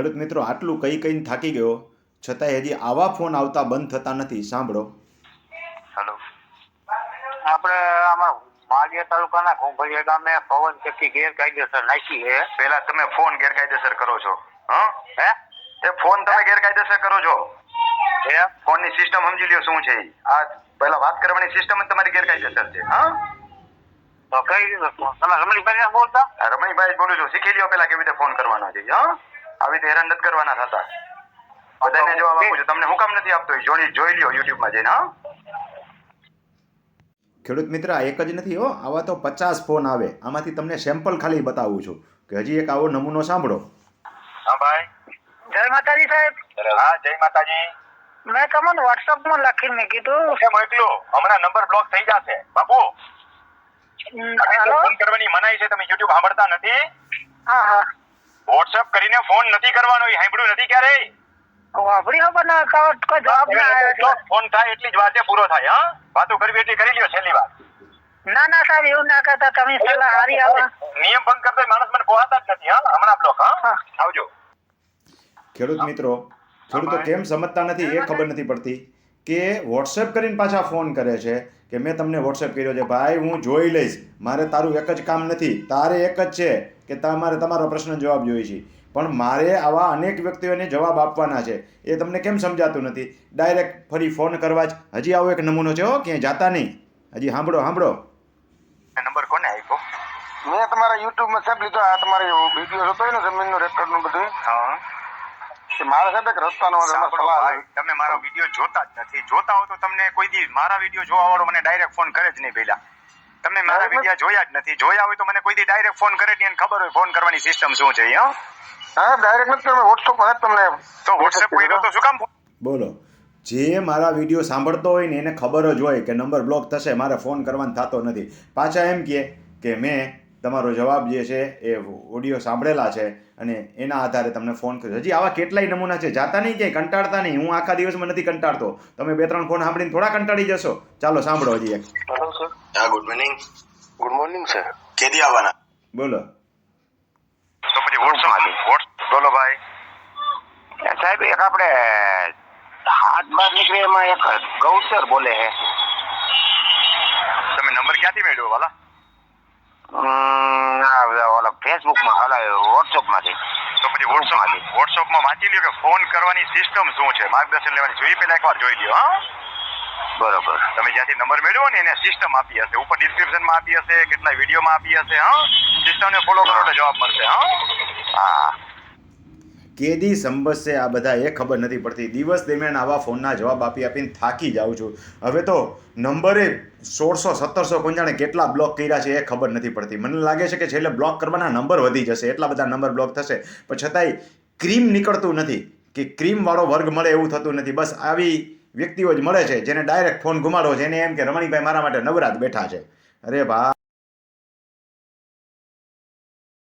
ખેડૂત મિત્રો આટલું કઈ કઈને થાકી ગયો. છતાંય હજી આવા ફોન આવતા બંધ થતા નથી. સાંભળો. હેલો. આપણે આમાં માળિયા તાલુકાના ઘોંઘળિયા ગામે પવન ચક્કી ગેરકાયદેસર નાખી છે. પેલા તમે ફોન ગેરકાયદેસર કરો છો. હા? હે? એ ફોન તમે ગેરકાયદેસર કરો છો. હે ફોનની સિસ્ટમ સમજી લ્યો શું છે આ પેલા વાત કરવાની સિસ્ટમ જ તમારી ગેરકાયદેસર છે. હા? તો કઈ? તમે રમણીભાઈ બોલતા? રમણીભાઈ બોલું છું. શીખી લ્યો પેલા કેવી રીતે ફોન કરવાનો છે. હા? આવી હેરાન નથી કરવાના થતા. બધાને જવાબ આપું છું. તમને હું કામ નથી આપતો? જોઈ જોઈ લ્યો યુટ્યુબમાં જઈને હા? ખેડૂત મિત્ર એક જ નથી હો. આવા તો પચાસ ફોન આવે. આમાંથી તમને સેમ્પલ ખાલી બતાવું છું કે હજી એક આવો નમૂનો સાંભળો. હા ભાઈ. જય માતાજી સાહેબ. હા જય માતાજી. મેં તમને વોટ્સઅપમાં લખીને કીધું. કેમ એકલું? હમણાં નંબર બ્લોક થઈ જશે. બાપુ? હાલો. ફોન કરવાની મનાઈ છે તમે યુટ્યુબ સાંભળતા નથી? હા હા. વોટ્સઅપ કરીને ફોન નથી કરવાનો એ સાંભળ્યું નથી ક્યારે? વાપરી ખબર ના કોઈ જવાબ ના આવ્યો ફોન થાય એટલી જ વાતે પૂરો થાય હા? વાતો કરવી એટલી કરી લ્યો છેલ્લી વાત. ના ના સાહેબ એવું ના કરતા તમે સલાહ હારી આવો. નિયમ ભંગ કરતો માણસ મને પોહાતા જ નથી હા? હમણાં બ્લોક હા? હા. આવજો. ખેડૂત મિત્રો ખેડૂતો કેમ સમજતા નથી એ ખબર નથી પડતી. કે વોટ્સએપ કરીને પાછા ફોન કરે છે કે મેં તમને વોટ્સએપ કર્યો છે ભાઈ હું જોઈ લઈશ. મારે તારું એક જ કામ નથી તારે એક જ છે કે તમારે તમારો પ્રશ્ન જવાબ જોઈએ છે. પણ મારે આવા અનેક વ્યક્તિઓને જવાબ આપવાના છે. એ તમને કેમ સમજાતું નથી? ડાયરેક્ટ ફરી ફોન કરવા જ. હજી આવો એક નમૂનો છે હો ક્યાંય જાતા નહીં. હજી સાંભળો સાંભળો. નંબર કોને આપ્યો? મેં તમારા યુટ્યુબમાં સાહેબ લીધો આ તમારી વીડિયો જોતો હોય ને જમીનનો રેકોર્ડનું બધું. હા. મારે સાહેબ એક રસ્તાનો સવાલ તમે મારો વીડિયો જોતા જ નથી. જોતા હો તો તમને કોઈ દી મારા વીડિયો જોવા વાળો મને ડાયરેક્ટ ફોન કરે જ નહીં પહેલા તમે મારા. વીડિયો જોયા જ નથી. જોયા હોય તો મને કોઈ દી ડાયરેક્ટ ફોન કરે નહીં ખબર હોય ફોન કરવાની સિસ્ટમ શું છે હા. હા ડાયરેક્ટ નથી તમે વોટ્સઅપમાં જ તમને તો વોટ્સએપ કર્યો. તો શું કામ બોલો. જે મારા વીડિયો સાંભળતો હોય ને એને ખબર જ હોય કે નંબર બ્લોક થશે મારે ફોન કરવાનો થતો નથી. પાછા એમ કહે કે મેં તમારો જવાબ જે છે એ ઓડિયો સાંભળેલા છે અને એના આધારે તમને ફોન કર્યો. હજી આવા કેટલાય નમૂના છે જાતા નહીં ક્યાંય કંટાળતા નહીં. હું આખા દિવસમાં નથી કંટાળતો. તમે બે ત્રણ ફોન સાંભળીને થોડા કંટાળી જશો. ચાલો સાંભળો હજી એક. હેલો સર હા good morning good morning sir કેદી આવવાના? બોલો. તો પછી વોટ્સઅપ બોલો ભાઈ. સાહેબ એક આપણે હાથ બહાર નીકળે એમાં એક ગૌસર બોલે હે તમે નંબર ક્યાંથી મેળવ્યો વાલા? આ ઓલા ફેસબુકમાં હલાવ્યો વોટ્સઅપમાંથી. તો પછી વોટ્સએપ વોટ્સએપમાં વાંચી લ્યો કે ફોન કરવાની સિસ્ટમ શું છે? માર્ગદર્શન લેવાની જોઈએ પહેલા એકવાર જોઈ લ્યો હા. બરોબર. તમે જ્યાંથી નંબર મેળવ્યો ને એને સિસ્ટમ આપી હશે. ઉપર ડિસ્ક્રિપ્શનમાં આપી હશે કેટલા વિડીયોમાં આપી હશે હા. સિસ્ટમને ફોલો કરો એટલે જવાબ મળશે હા. હા. કેદી સંભળશે આ બધા એ ખબર નથી પડતી. દિવસ દરમિયાન આવા ફોનના જવાબ આપી આપીને થાકી જાઉં છું. હવે તો નંબરે સોળસો, સત્તરસો કોણ કેટલા બ્લોક કર્યા છે એ ખબર નથી પડતી. મને લાગે છે કે છેલ્લે બ્લોક કરવાના નંબર વધી જશે. એટલા બધા નંબર બ્લોક થશે. પણ છતાંય ક્રીમ નીકળતું નથી કે ક્રીમવાળો વર્ગ મળે એવું થતું નથી. બસ આવી વ્યક્તિઓ જ મળે છે જેને ડાયરેક્ટ ફોન ઘુમાડો છે. એને એમ કે, રમણીભાઈ મારા માટે નવરાત બેઠા છે. અરે ભા